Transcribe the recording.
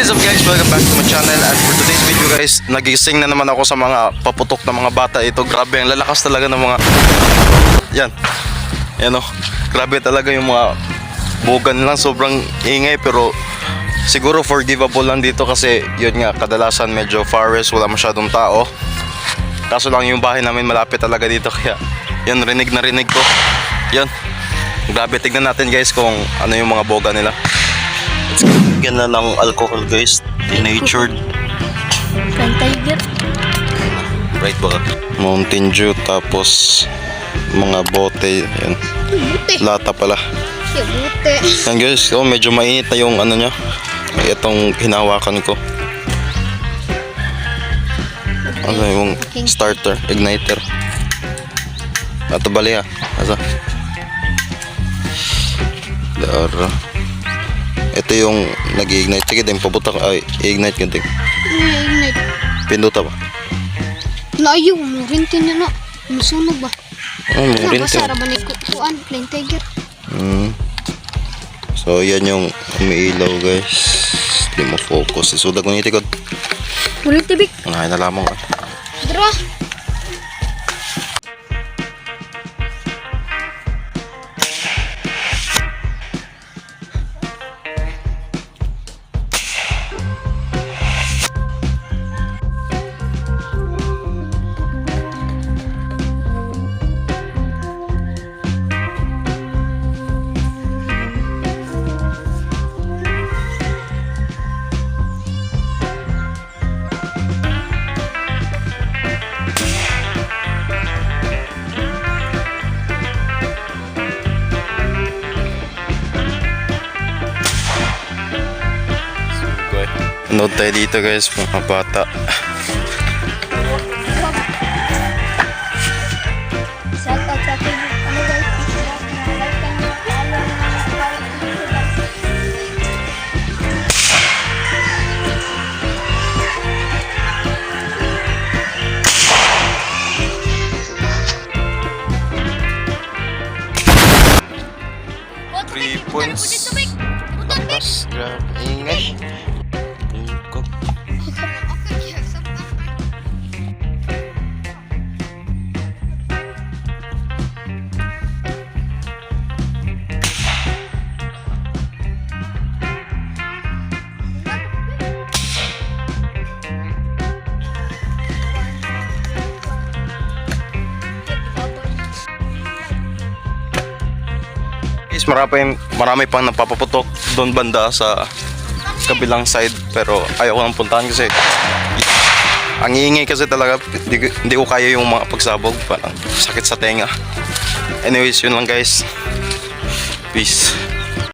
welcome back to my channel. And for today's video guys nagising na naman ako sa mga paputok na mga bata. Ito grabe ang lalakas talaga ng mga yan. Yan o grabe talaga yung mga bugan lang. Sobrang ingay pero siguro forgivable lang dito kasi yun nga kadalasan medyo forest wala masyadong tao. Kaso lang yung bahay namin malapit talaga dito kaya yan rinig na rinig ko. Yan. Grabe tignan natin guys kung ano yung mga boga nila Yan na ng alcohol guys. Denatured. Kan tiger. Right ba? Mountain Dew tapos mga bote. Yan. Lata pala. Ya bute. Yan guys. Oh, medyo mainit na yung ano niya. Itong hinawakan ko. Ano yung starter, igniter. Ato bali ha. Asa? Dara. Ito yung nag-ignite. Sige din, pabutak. Ay, i-ignite ka din. Init. Pinduta ba? Layo mo rin tinya na. Musunog ba? Oh, Na rin basa ra ba ni kuan plain tiger. Mm. So, yan yung umiilaw guys. Hindi mo focus. Isudag mo yung tikod. Ulit tibik. Ngayon na lamang. ah. Dra. Note tayo dito guys, mga bata. Ano guys? Three points. Lakas. Grabe. Ingay. Guys, marami, marami pang napapaputok doon banda sa kabilang side pero ayaw ko nang puntahan kasi ang iingay kasi talaga hindi, hindi ko kaya yung mga pagsabog parang sakit sa tenga. Anyways yun lang guys. Peace